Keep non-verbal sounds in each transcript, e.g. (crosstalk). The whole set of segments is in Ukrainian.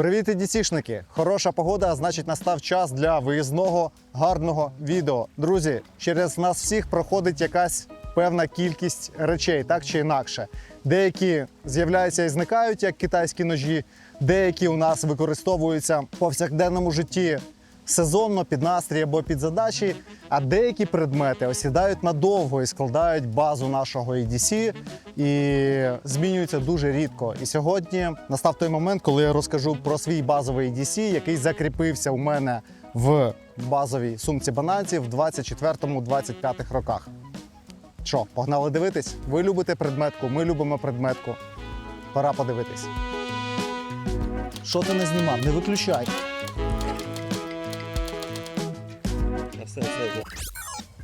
Привіт, EDC-шники! Хороша погода, значить настав час для виїзного гарного відео. Друзі, через нас всіх проходить якась певна кількість речей, так чи інакше. Деякі з'являються і зникають, як китайські ножі, деякі у нас використовуються в повсякденному житті сезонно під настрій або під задачі, а деякі предмети осідають надовго і складають базу нашого EDC і змінюються дуже рідко. І сьогодні настав той момент, коли я розкажу про свій базовий EDC, який закріпився у мене в базовій сумці бананців в 24-25 роках. Що, погнали дивитись? Ви любите предметку, ми любимо предметку. Пора подивитись. Що ти не знімав? Не виключай.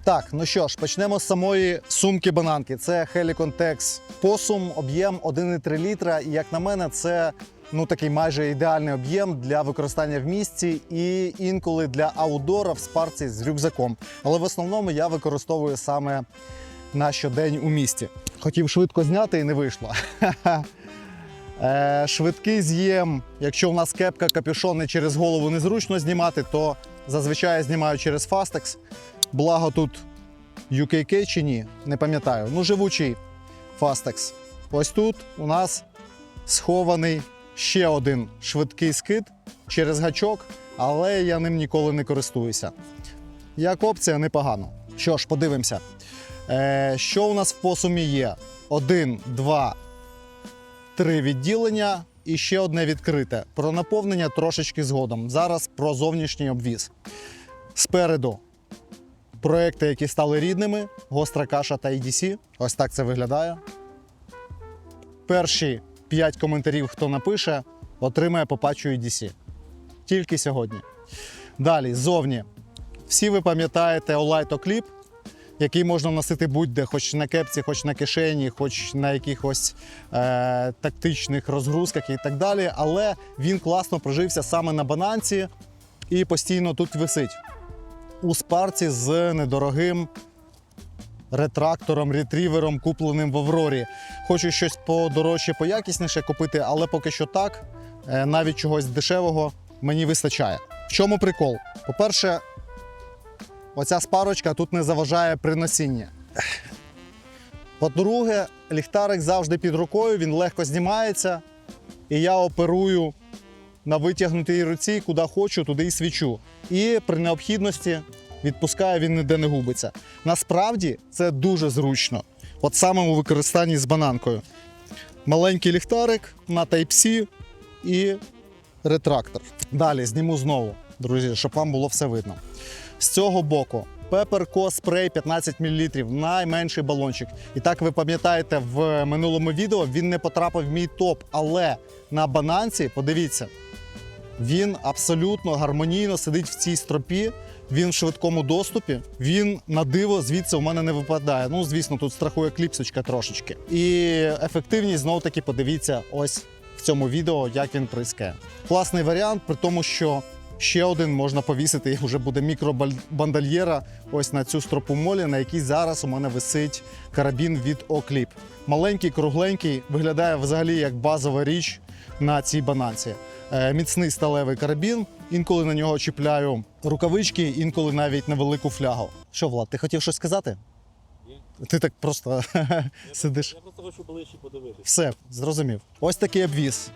Так, ну що ж, почнемо з самої сумки бананки. Це Helicon Tex Posum, об'єм 1,3 літра. І як на мене, це ну такий майже ідеальний об'єм для використання в місті і інколи для аудора в спарці з рюкзаком. Але в основному я використовую саме на щодень у місті. Хотів швидко зняти і не вийшло. (laughs) Е, швидкий з'єм. Якщо у нас кепка, капюшон і через голову незручно знімати, то зазвичай знімаю через Fastex. Благо тут UKK чи ні, не пам'ятаю. Ну, живучий Fastex. Ось тут у нас схований ще один швидкий скид через гачок, але я ним ніколи не користуюся. Як опція непогано. Що ж, подивимося. Е, що у нас в посумі є? Один, два, три відділення і ще одне відкрите. Про наповнення трошечки згодом. Зараз про зовнішній обвіз. Спереду проекти, які стали рідними: гостра каша та EDC. Ось так це виглядає. Перші 5 коментарів, хто напише, отримає по патчу EDC. Тільки сьогодні. Далі, зовні. Всі ви пам'ятаєте Олайто кліп, який можна носити будь-де, хоч на кепці, хоч на кишені, хоч на якихось е, тактичних розгрузках і так далі. Але він класно прожився саме на бананці і постійно тут висить. У спарці з недорогим ретрактором, ретрівером, купленим в Аврорі. Хочу щось подорожче, поякісніше купити, але поки що так, е, навіть чогось дешевого мені вистачає. В чому прикол? По-перше, оця спарочка тут не заважає при носінні. По-друге, ліхтарик завжди під рукою, він легко знімається, і я оперую на витягнутій руці, куди хочу, туди і свічу. І при необхідності відпускаю, він ніде не губиться. Насправді це дуже зручно, от саме у використанні з бананкою. Маленький ліхтарик на Type-C і ретрактор. Далі зніму знову, друзі, щоб вам було все видно. З цього боку Co спрей 15 мл, найменший балончик. І так ви пам'ятаєте, в минулому відео він не потрапив в мій топ, але на бананці, подивіться, він абсолютно гармонійно сидить в цій стропі. Він в швидкому доступі. Він на диво звідси у мене не випадає. Ну, звісно, тут страхує кліпсочка трошечки. І ефективність знову таки подивіться ось в цьому відео, як він прискає. Класний варіант, при тому, що ще один можна повісити, і вже буде мікробандольєра ось на цю стропу молі, на якій зараз у мене висить карабін від Окліп. Маленький, кругленький, виглядає взагалі як базова річ на цій бананці. Е, міцний сталевий карабін. Інколи на нього чіпляю рукавички, інколи навіть невелику флягу. Що, Влад, ти хотів щось сказати? Ні. Ти так просто сидиш. Я (laughs) просто хочу ближче подивитися. Все, зрозумів. Ось такий обвіз.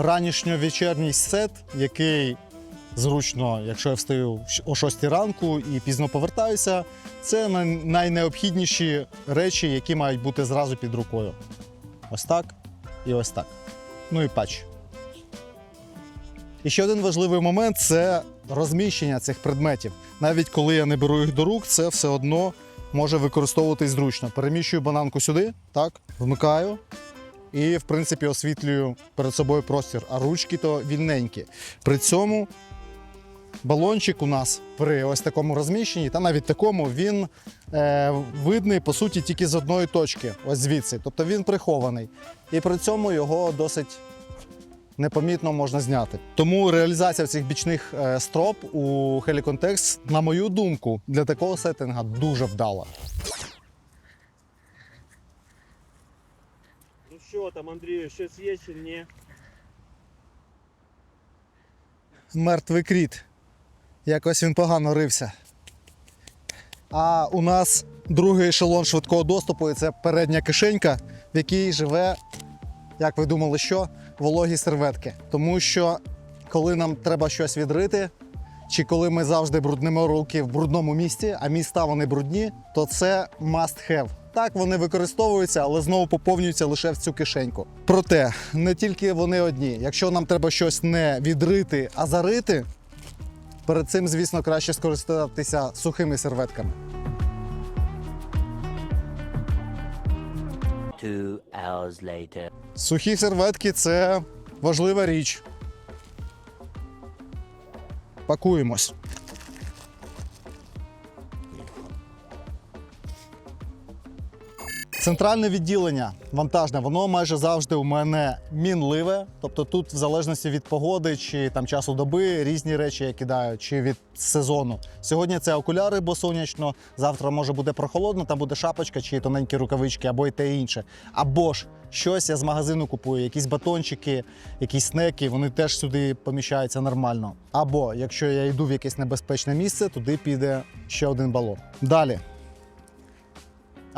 Ранішньо-вечірній сет, який зручно, якщо я встаю о 6 ранку і пізно повертаюся, це найнеобхідніші речі, які мають бути зразу під рукою. Ось так і ось так. Ну і патч. І ще один важливий момент це розміщення цих предметів. Навіть коли я не беру їх до рук, це все одно може використовуватись зручно. Переміщую бананку сюди, так, вмикаю і, в принципі, освітлюю перед собою простір, а ручки то вільненькі. При цьому балончик у нас при ось такому розміщенні, та навіть такому, він е, видний по суті тільки з одної точки, ось звідси. Тобто він прихований. І при цьому його досить непомітно можна зняти. Тому реалізація цих бічних е, строп у Helicon Tex, на мою думку, для такого сеттинга дуже вдала. Ну що там, Андрію, щось є чи ні? мертвий кріт. Якось він погано рився. А у нас другий ешелон швидкого доступу і це передня кишенька, в якій живе, як ви думали, що? Вологі серветки. Тому що коли нам треба щось відрити, чи коли ми завжди бруднимо руки в брудному місці, а міста вони брудні, то це must have. Так вони використовуються, але знову поповнюються лише в цю кишеньку. Проте не тільки вони одні. Якщо нам треба щось не відрити, а зарити, перед цим, звісно, краще скористатися сухими серветками. Two hours later. Сухі серветки це важлива річ. Пакуємось. Центральне відділення вантажне, воно майже завжди у мене мінливе. Тобто тут, в залежності від погоди чи там часу доби, різні речі я кидаю, чи від сезону. Сьогодні це окуляри, бо сонячно, завтра може буде прохолодно, там буде шапочка чи тоненькі рукавички, або й те інше. Або ж щось я з магазину купую, якісь батончики, якісь снеки, вони теж сюди поміщаються нормально. Або якщо я йду в якесь небезпечне місце, туди піде ще один балон. Далі.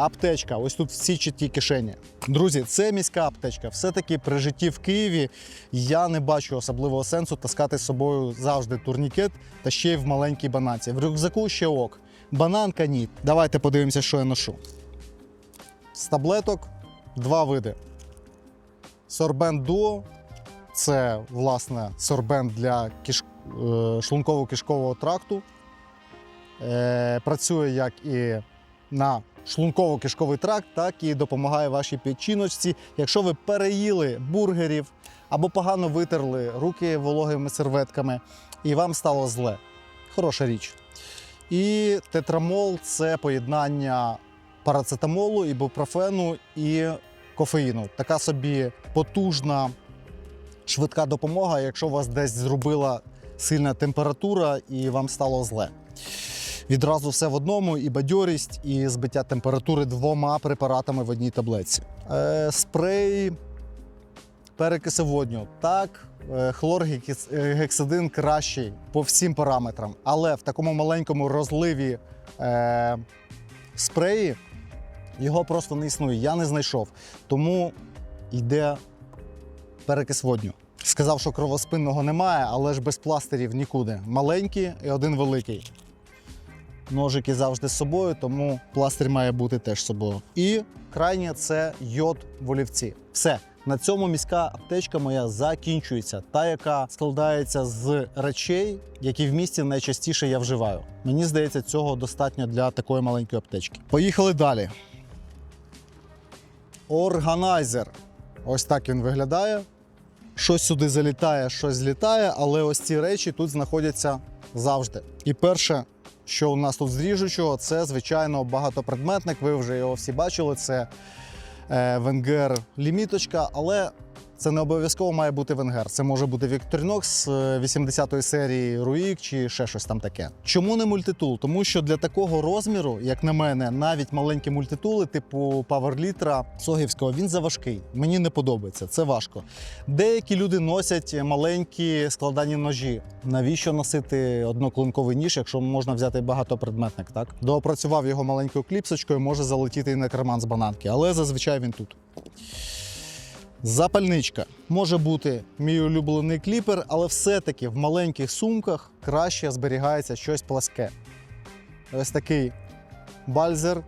Аптечка, ось тут всі чіткі кишені. Друзі, це міська аптечка. Все-таки при житті в Києві я не бачу особливого сенсу таскати з собою завжди турнікет та ще й в маленькій бананці. В рюкзаку ще ок. Бананка ні. Давайте подивимося, що я ношу. З таблеток два види. Сорбент Duo – це власне сорбент для киш... е, шлунково-кишкового тракту. Е, працює як і на шлунково-кишковий тракт, так і допомагає вашій печіночці. Якщо ви переїли бургерів або погано витерли руки вологими серветками, і вам стало зле. Хороша річ. І тетрамол це поєднання парацетамолу, ібупрофену і кофеїну. Така собі потужна швидка допомога, якщо вас десь зробила сильна температура і вам стало зле. Відразу все в одному: і бадьорість, і збиття температури двома препаратами в одній таблетці. Е, спрей перекиси водню. Так, е, хлоргексидин кращий по всім параметрам, але в такому маленькому розливі е, спреї його просто не існує. Я не знайшов. Тому йде перекис водню. Сказав, що кровоспинного немає, але ж без пластирів нікуди. Маленький і один великий. Ножики завжди з собою, тому пластир має бути теж з собою. І крайнє це йод в олівці. Все. На цьому міська аптечка моя закінчується, та яка складається з речей, які в місті найчастіше я вживаю. Мені здається, цього достатньо для такої маленької аптечки. Поїхали далі. Органайзер. Ось так він виглядає. Щось сюди залітає, щось злітає, але ось ці речі тут знаходяться завжди. І перше, що у нас тут з ріжучого, це, звичайно, багатопредметник. Ви вже його всі бачили. Це Венгер ліміточка, але це не обов'язково має бути Венгер. Це може бути Victorinox з 80-ї серії Руїк чи ще щось там таке. Чому не мультитул? Тому що для такого розміру, як на мене, навіть маленькі мультитули, типу Powerlitra Согівського, він заважкий. Мені не подобається, це важко. Деякі люди носять маленькі складані ножі. Навіщо носити одноклинковий ніж, якщо можна взяти багатопредметник? Так доопрацював його маленькою кліпсочкою, може залетіти і на карман з бананки, але зазвичай він тут. Запальничка може бути мій улюблений кліпер, але все-таки в маленьких сумках краще зберігається щось пласке. Ось такий бальзер.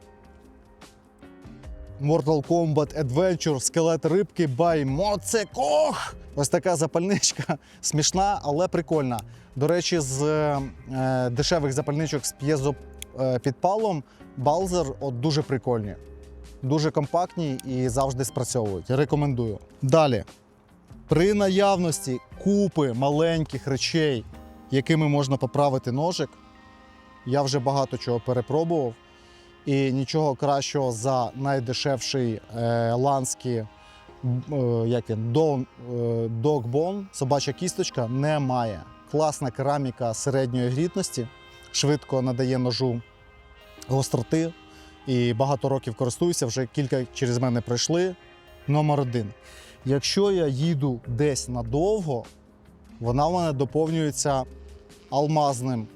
Mortal Kombat Adventure, скелет рибки by Моцекох. Ось така запальничка (laughs) смішна, але прикольна. До речі, з е, дешевих запальничок з п'єзопідпалом Балзер от дуже прикольні. Дуже компактні і завжди спрацьовують. Рекомендую. Далі. При наявності купи маленьких речей, якими можна поправити ножик, я вже багато чого перепробував. І нічого кращого за найдешевший е, ланський е, як він, Dog, е, собача кісточка, немає. Класна кераміка середньої грітності, швидко надає ножу гостроти. І багато років користуюся, вже кілька через мене пройшли. Номер один. Якщо я їду десь надовго, Вона в мене доповнюється алмазним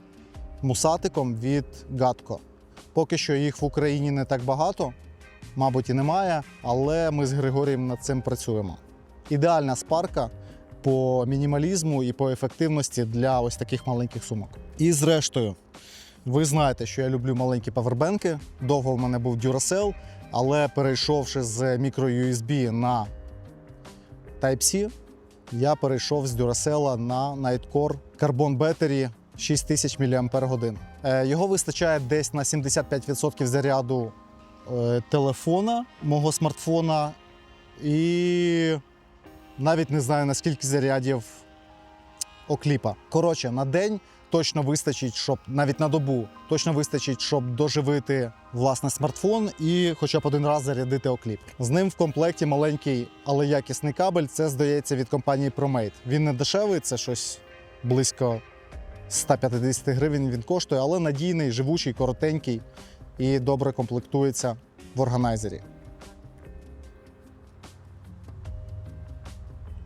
мусатиком від Гатко. Поки що їх в Україні не так багато, мабуть, і немає, але ми з Григорієм над цим працюємо. Ідеальна спарка по мінімалізму і по ефективності для ось таких маленьких сумок. І зрештою, ви знаєте, що я люблю маленькі павербенки. Довго в мене був Duracell, але перейшовши з microUSB на Type-C, я перейшов з Duracell на Nightcore Carbon Battery 6000 мАч. Е, Його вистачає десь на 75% заряду е, телефона, мого смартфона, і навіть не знаю наскільки зарядів окліпа. Коротше, на день точно вистачить, щоб навіть на добу точно вистачить, щоб доживити власне смартфон і хоча б один раз зарядити окліп. З ним в комплекті маленький, але якісний кабель. Це здається від компанії ProMate. Він не дешевий, це щось близько 150 гривень він коштує, але надійний, живучий, коротенький і добре комплектується в органайзері.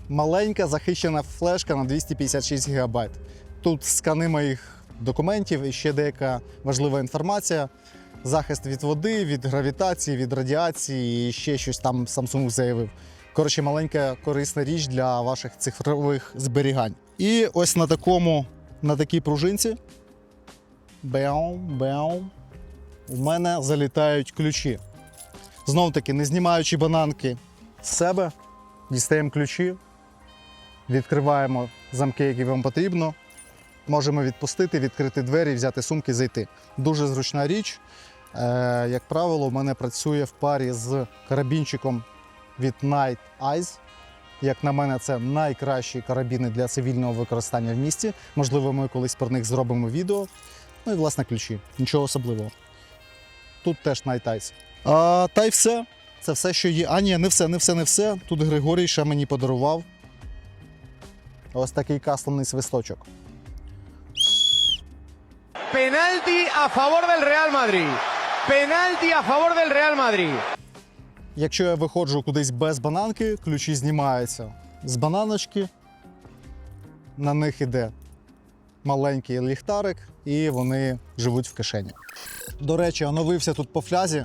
Маленька захищена флешка на 256 ГБ. Тут скани моїх документів і ще деяка важлива інформація. Захист від води, від гравітації, від радіації і ще щось там Samsung заявив. Коротше, маленька корисна річ для ваших цифрових зберігань. І ось на такому, на такій пружинці. Беум, беум. У мене залітають ключі. Знов таки, не знімаючи бананки з себе, дістаємо ключі, відкриваємо замки, які вам потрібно. Можемо відпустити, відкрити двері, взяти сумки, зайти. Дуже зручна річ. Е, як правило, у мене працює в парі з карабінчиком від Night Eyes. Як на мене, це найкращі карабіни для цивільного використання в місті. Можливо, ми колись про них зробимо відео. Ну і власне ключі. Нічого особливого. Тут теж Night Eyes. А, та й все. Це все, що є. А, ні, не все, не все, не все. Тут Григорій ще мені подарував. Ось такий кастомний свисточок. Penalti a favor del Real Madrid. Penalti a favor del Real Madrid. Якщо я виходжу кудись без бананки, ключі знімаються з бананочки. На них іде маленький ліхтарик, і вони живуть в кишені. До речі, оновився тут по флязі.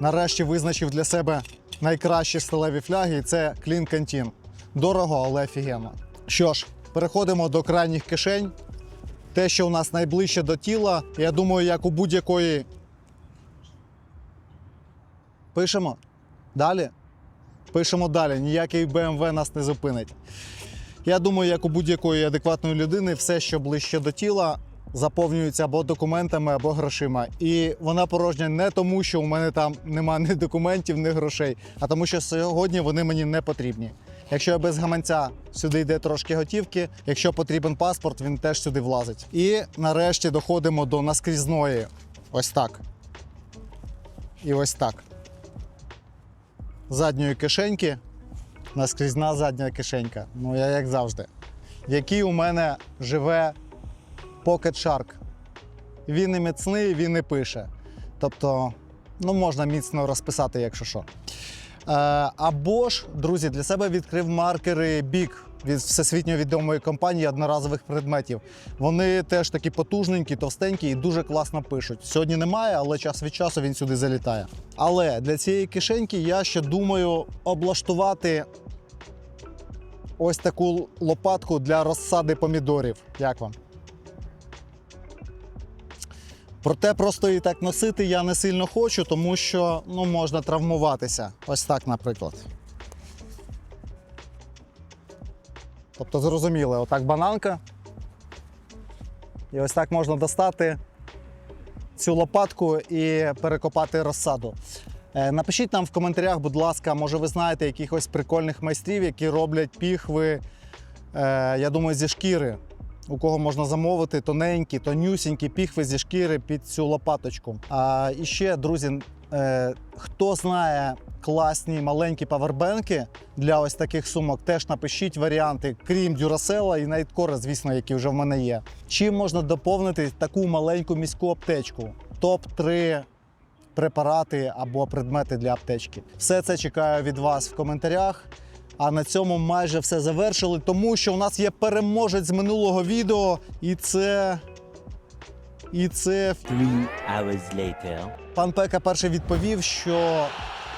Нарешті визначив для себе найкращі сталеві фляги, і це Clean Canteen. Дорого, але офігенно. Що ж, переходимо до крайніх кишень. Те, що у нас найближче до тіла, я думаю, як у будь-якої. Пишемо. Далі. Пишемо далі. Ніякий BMW нас не зупинить. Я думаю, як у будь-якої адекватної людини, все, що ближче до тіла, заповнюється або документами, або грошима. І вона порожня не тому, що у мене там немає ні документів, ні грошей, а тому, що сьогодні вони мені не потрібні. Якщо без гаманця сюди йде трошки готівки, якщо потрібен паспорт, він теж сюди влазить. І нарешті доходимо до наскрізної. Ось так. І ось так задньої кишеньки, наскрізна задня кишенька. Ну, я як завжди. В якій у мене живе Pocket Shark. Він і міцний, він і пише. Тобто, ну, можна міцно розписати, якщо що. Е, або ж, друзі, для себе відкрив маркери Big від всесвітньо відомої компанії одноразових предметів. Вони теж такі потужненькі, товстенькі і дуже класно пишуть. Сьогодні немає, але час від часу він сюди залітає. Але для цієї кишеньки я ще думаю облаштувати ось таку лопатку для розсади помідорів. Як вам? Проте просто її так носити я не сильно хочу, тому що ну, можна травмуватися. Ось так, наприклад. Тобто, зрозуміли, отак бананка. І ось так можна достати цю лопатку і перекопати розсаду. Е, Напишіть нам в коментарях, будь ласка, може ви знаєте якихось прикольних майстрів, які роблять піхви, е, я думаю, зі шкіри. У кого можна замовити тоненькі, тонюсінькі піхви зі шкіри під цю лопаточку. А і ще, друзі, е, хто знає класні маленькі павербенки для ось таких сумок, теж напишіть варіанти, крім Duracell і Nightcore, звісно, які вже в мене є. Чим можна доповнити таку маленьку міську аптечку? Топ-3 препарати або предмети для аптечки. Все це чекаю від вас в коментарях. А на цьому майже все завершили, тому що у нас є переможець з минулого відео, і це. І це Three hours later. Пан Пека перший відповів, що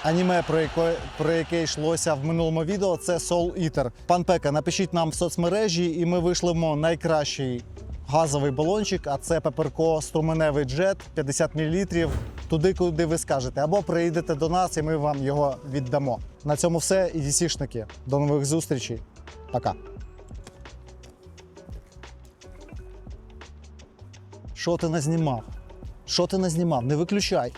аніме, про яке, про яке йшлося в минулому відео, це Soul Eater. Пан Пека, напишіть нам в соцмережі, і ми вишлемо найкращий газовий балончик, а це пеперко струменевий джет 50 мл, туди, куди ви скажете. Або приїдете до нас, і ми вам його віддамо. На цьому все. І дісішники. До нових зустрічей. Пока. Що ти назнімав? Що ти назнімав? Не виключай.